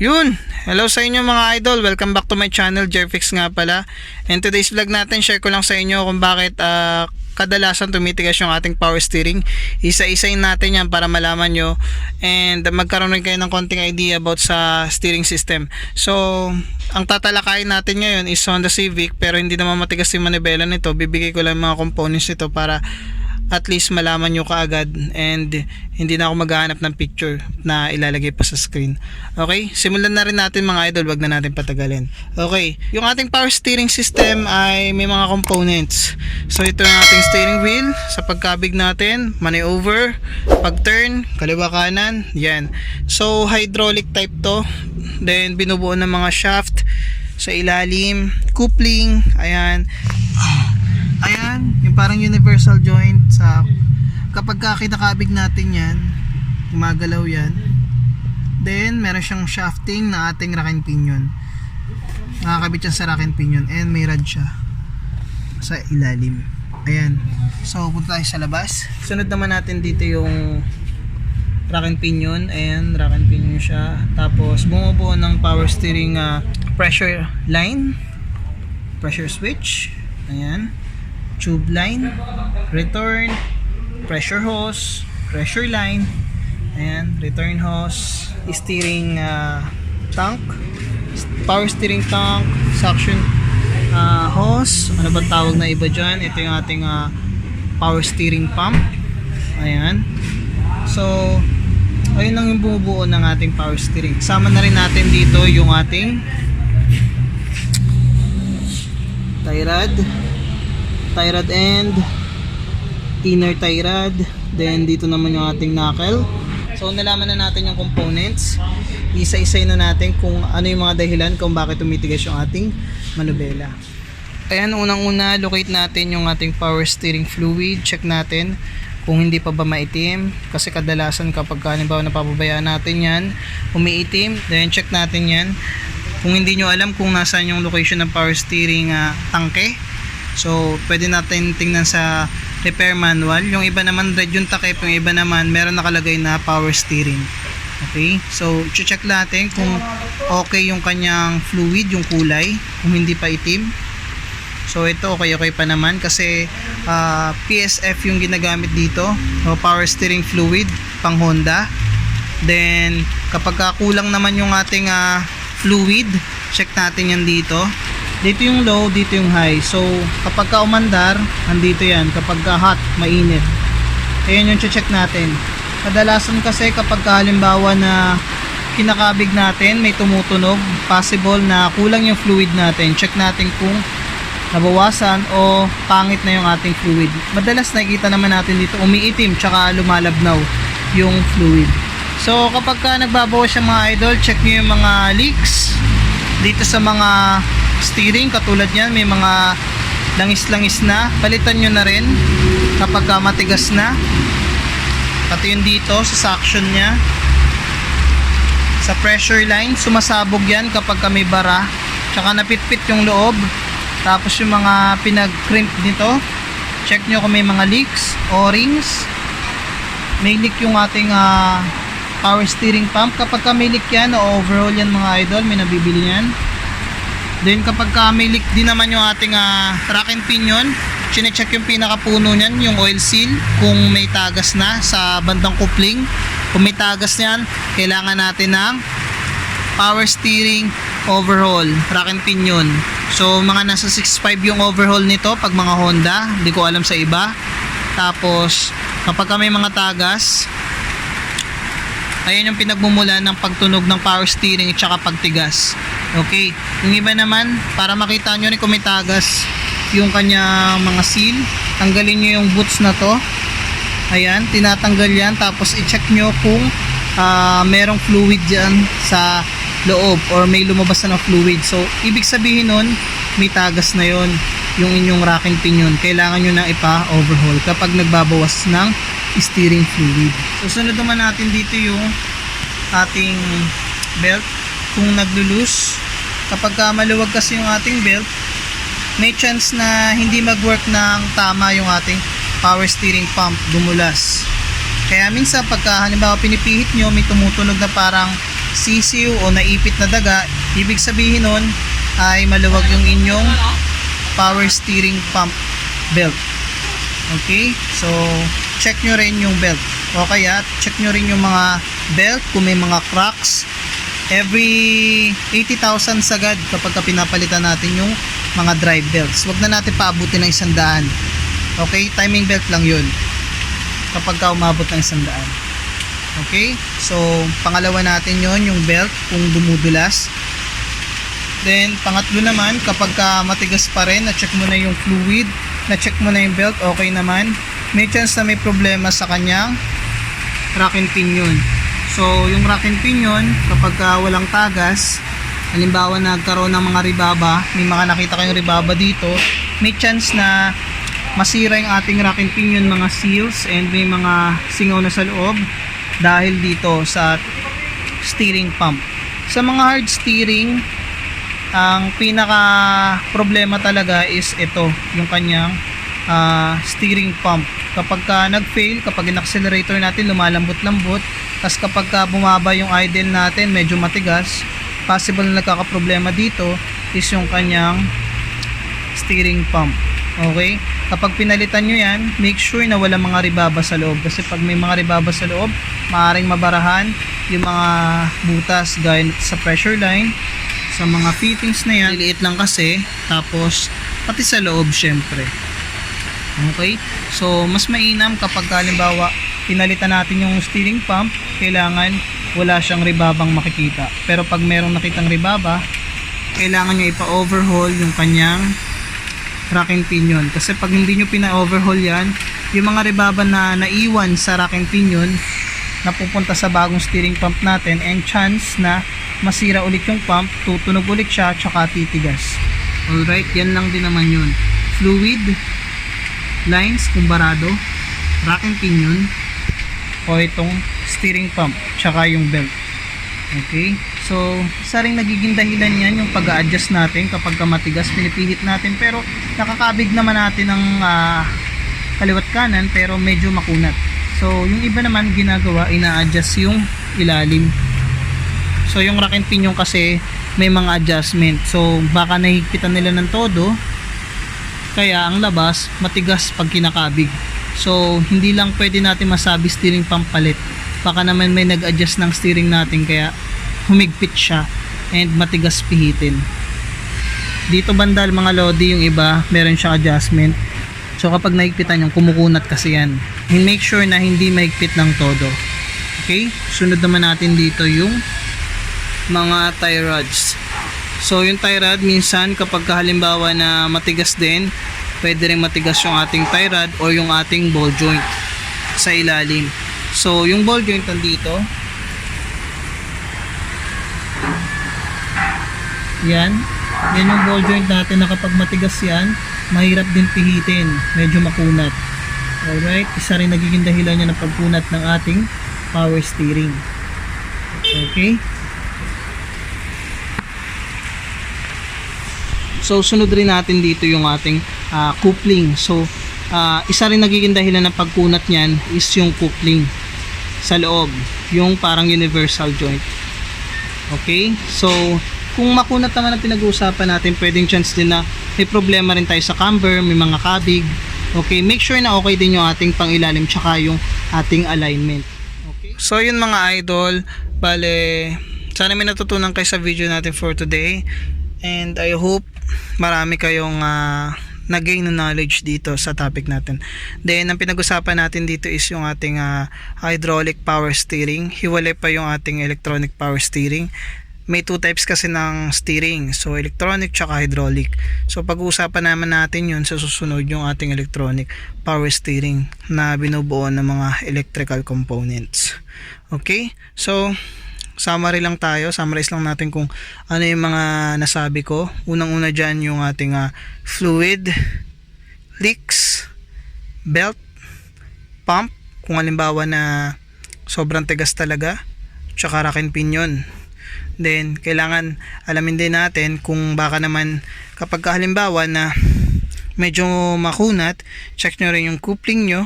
Yun! Hello sa inyo mga idol. Welcome back to my channel, Jerfix nga pala. And today's vlog natin, share ko lang sa inyo kung bakit ah, kadalasan tumitigas yung ating power steering. Isa-isayin natin yan para malaman nyo and magkaroon rin kayo ng konting idea about sa steering system. So, ang tatalakayin natin ngayon is Honda Civic pero hindi naman matigas yung manibela nito. Bibigay ko lang mga components nito para at least malaman nyo kaagad and hindi na ako maghahanap ng picture na ilalagay pa sa screen. Okay? Simulan na rin natin mga idol, wag na natin patagalin. Okay, yung ating power steering system ay may mga components. So ito yung ating steering wheel sa pagkabig natin, maneuver, pag-turn, kaliwa kanan, yan. So hydraulic type to. Then binubuo ng mga shaft sa ilalim, coupling, ayan. Ayan, parang universal joint sa kapag ka kinakabig natin yan, gumagalaw yan. Then, meron siyang shafting na ating rack and pinion. Nakakabit yan sa rack and pinion and may rod siya sa ilalim. Ayan. So, punta tayo sa labas. Sunod naman natin dito yung rack and pinion. Ayan, rack and pinion siya. Tapos, bumubuo ng power steering ah, pressure line. Pressure switch. Ayan tube line, return, pressure hose, pressure line, ayan, return hose, steering uh, tank, power steering tank, suction uh, hose, ano ba tawag na iba dyan? Ito yung ating uh, power steering pump, ayan. So, ayun lang yung bumubuo ng ating power steering. Sama na rin natin dito yung ating tie rod tie rod end inner tie rod then dito naman yung ating knuckle. So nalaman na natin yung components. Isa-isay na natin kung ano yung mga dahilan kung bakit tumitigas yung ating manubela. Ayan unang una locate natin yung ating power steering fluid. Check natin kung hindi pa ba maitim. Kasi kadalasan kapag halimbawa napapabayaan natin yan umiitim then check natin yan. Kung hindi nyo alam kung nasaan yung location ng power steering ah, tangke So, pwede natin tingnan sa repair manual. Yung iba naman red yung takip, yung iba naman meron nakalagay na power steering. Okay? So, check natin kung okay yung kanyang fluid, yung kulay, kung hindi pa itim. So, ito okay okay pa naman kasi ah, PSF yung ginagamit dito. O power steering fluid pang Honda. Then, kapag ka kulang naman yung ating ah, fluid, check natin yan dito dito yung low, dito yung high. So, kapag ka umandar, andito yan. Kapag ka hot, mainit. Ayan yung check natin. Kadalasan kasi kapag ka halimbawa na kinakabig natin, may tumutunog, possible na kulang yung fluid natin. Check natin kung nabawasan o pangit na yung ating fluid. Madalas nakikita naman natin dito umiitim tsaka lumalabnaw yung fluid. So kapag ka nagbabawas siya mga idol, check nyo yung mga leaks dito sa mga steering katulad niyan may mga langis-langis na. Palitan nyo na rin kapag ka matigas na. Pati yun dito sa suction nya sa pressure line sumasabog yan kapag ka may bara. Tsaka napitpit yung loob. Tapos yung mga pinag-crimp nito check nyo kung may mga leaks o-rings may leak yung ating ah, power steering pump. Kapag ka may leak yan o overhaul yan mga idol may nabibili yan Then kapag ka may leak din naman yung ating ah, rack and pinion, chinecheck yung pinakapuno niyan, yung oil seal, kung may tagas na sa bandang coupling. Kung may tagas niyan, kailangan natin ng power steering overhaul, rack and pinion. So mga nasa 6.5 yung overhaul nito pag mga Honda, hindi ko alam sa iba. Tapos kapag ka may mga tagas, ayan yung pinagmumula ng pagtunog ng power steering at saka pagtigas. Okay. Yung iba naman, para makita nyo rin kung may tagas yung kanyang mga seal, tanggalin nyo yung boots na to. Ayan, tinatanggal yan. Tapos i-check nyo kung ah, merong fluid dyan sa loob or may lumabas na ng fluid. So, ibig sabihin nun, may tagas na yon yung inyong rack and pinion. Kailangan nyo na ipa-overhaul kapag nagbabawas ng steering fluid. Susunod naman natin dito yung ating belt kung naglulus kapag ka maluwag kasi yung ating belt may chance na hindi mag-work ng tama yung ating power steering pump dumulas kaya minsan pagka halimbawa pinipihit nyo may tumutunog na parang sisiw o naipit na daga, ibig sabihin nun ay maluwag yung inyong power steering pump belt. Okay? So, check nyo rin yung belt. O kaya, check nyo rin yung mga belt kung may mga cracks. Every 80,000 sagad kapag ka pinapalitan natin yung mga drive belts. Huwag na natin paabutin ng isang daan. Okay? Timing belt lang yun. Kapag ka umabot ng isang daan. Okay? So, pangalawa natin yon yung belt kung dumudulas. Then, pangatlo naman, kapag ka matigas pa rin, na-check mo na yung fluid, na-check mo na yung belt, okay naman. May chance na may problema sa kanyang rack and pinion. So, yung rack and pinion, kapag ka walang tagas, halimbawa nagkaroon ng mga ribaba, may mga nakita kayong ribaba dito, may chance na masira yung ating rack and pinion, mga seals, and may mga singaw na sa loob dahil dito sa steering pump. Sa mga hard steering, ang pinaka problema talaga is ito, yung kanyang ah, steering pump. Kapag ka nag-fail, kapag in-accelerator natin lumalambot-lambot, tapos kapag ka bumaba yung idle natin, medyo matigas, possible na nagkakaproblema dito is yung kanyang steering pump. Okay? Kapag pinalitan nyo yan, make sure na wala mga ribaba sa loob. Kasi pag may mga ribaba sa loob, maaaring mabarahan yung mga butas gaya sa pressure line. Sa mga fittings na yan, liliit lang kasi. Tapos, pati sa loob syempre. Okay? So, mas mainam kapag halimbawa pinalitan natin yung steering pump, kailangan wala siyang ribabang makikita. Pero pag merong nakitang ribaba, kailangan nyo ipa-overhaul yung kanyang rack and pinion. Kasi pag hindi nyo pina-overhaul yan, yung mga ribaba na naiwan sa rack and pinion, napupunta sa bagong steering pump natin and chance na masira ulit yung pump, tutunog ulit siya, tsaka titigas. Alright, yan lang din naman yun. Fluid, lines, kumbarado, rack and pinion, o itong steering pump, tsaka yung belt. Okay? So, isa rin nagiging dahilan yan yung pag adjust natin kapag ka matigas, pinipilit natin. Pero, nakakabig naman natin ng ah, kaliwat kanan, pero medyo makunat. So, yung iba naman ginagawa, ina-adjust yung ilalim. So, yung rack and pinion kasi may mga adjustment. So, baka nahigpitan nila ng todo, kaya ang labas, matigas pag kinakabig. So, hindi lang pwede natin masabi steering pump palit. Baka naman may nag-adjust ng steering natin kaya humigpit siya and matigas pihitin. Dito bandal mga lodi yung iba, meron siyang adjustment. So kapag naigpitan yung kumukunat kasi yan. Make sure na hindi maigpit ng todo. Okay? Sunod naman natin dito yung mga tie rods. So yung tie rod minsan kapag halimbawa na matigas din, pwede rin matigas yung ating tie rod o yung ating ball joint sa ilalim. So yung ball joint nandito. Yan. Yan yung ball joint natin na kapag matigas yan, mahirap din pihitin. Medyo makunat. Alright, isa rin nagiging dahilan niya ng pagkunat ng ating power steering. Okay? So sunod rin natin dito yung ating ah, coupling. So ah, isa rin nagiging dahilan ng pagkunat niyan is yung coupling sa loob, yung parang universal joint. Okay? So kung makunat naman ang pinag-uusapan natin, pwedeng chance din na may problema rin tayo sa camber, may mga kabig. Okay, make sure na okay din yung ating pangilalim tsaka yung ating alignment. Okay? So yun mga idol, bale sana may natutunan kayo sa video natin for today. And I hope marami kayong uh, nag-gain ng knowledge dito sa topic natin. Then, ang pinag-usapan natin dito is yung ating ah, hydraulic power steering. Hiwalay pa yung ating electronic power steering. May two types kasi ng steering. So, electronic tsaka hydraulic. So, pag-uusapan naman natin yun sa susunod yung ating electronic power steering na binubuo ng mga electrical components. Okay? So, summary lang tayo, summarize lang natin kung ano yung mga nasabi ko. Unang-una dyan yung ating ah, fluid, leaks, belt, pump, kung halimbawa na sobrang tigas talaga, tsaka rack and pinion. Then, kailangan alamin din natin kung baka naman kapag halimbawa na medyo makunat, check nyo rin yung coupling nyo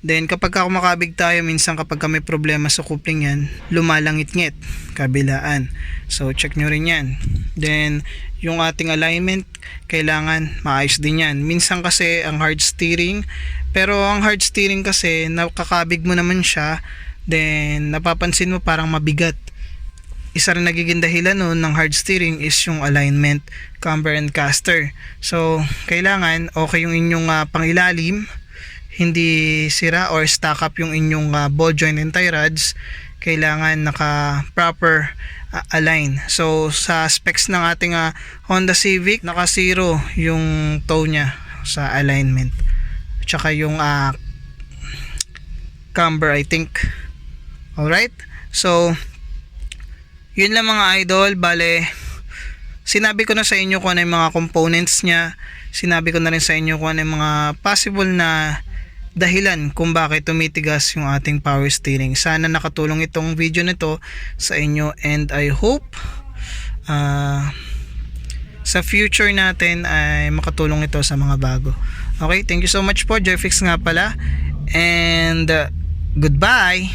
Then kapag ka kumakabig tayo, minsan kapag ka may problema sa coupling yan, lumalangit-ngit, kabilaan. So check nyo rin yan. Then yung ating alignment, kailangan maayos din yan. Minsan kasi ang hard steering, pero ang hard steering kasi, nakakabig mo naman siya, then napapansin mo parang mabigat. Isa rin nagiging dahilan nun ng hard steering is yung alignment, camber and caster. So, kailangan okay yung inyong ah, pangilalim, hindi sira or stack up yung inyong ah, ball joint and tie rods, kailangan naka proper ah, align. So sa specs ng ating ah, Honda Civic, naka zero yung toe niya sa alignment. Tsaka yung ah, camber I think. Alright? So yun lang mga idol, bale sinabi ko na sa inyo kung ano yung mga components niya. Sinabi ko na rin sa inyo kung ano yung mga possible na dahilan kung bakit tumitigas yung ating power steering. Sana nakatulong itong video nito sa inyo and I hope ah, sa future natin ay makatulong ito sa mga bago. Okay, thank you so much po. Jeffix nga pala. And uh, goodbye.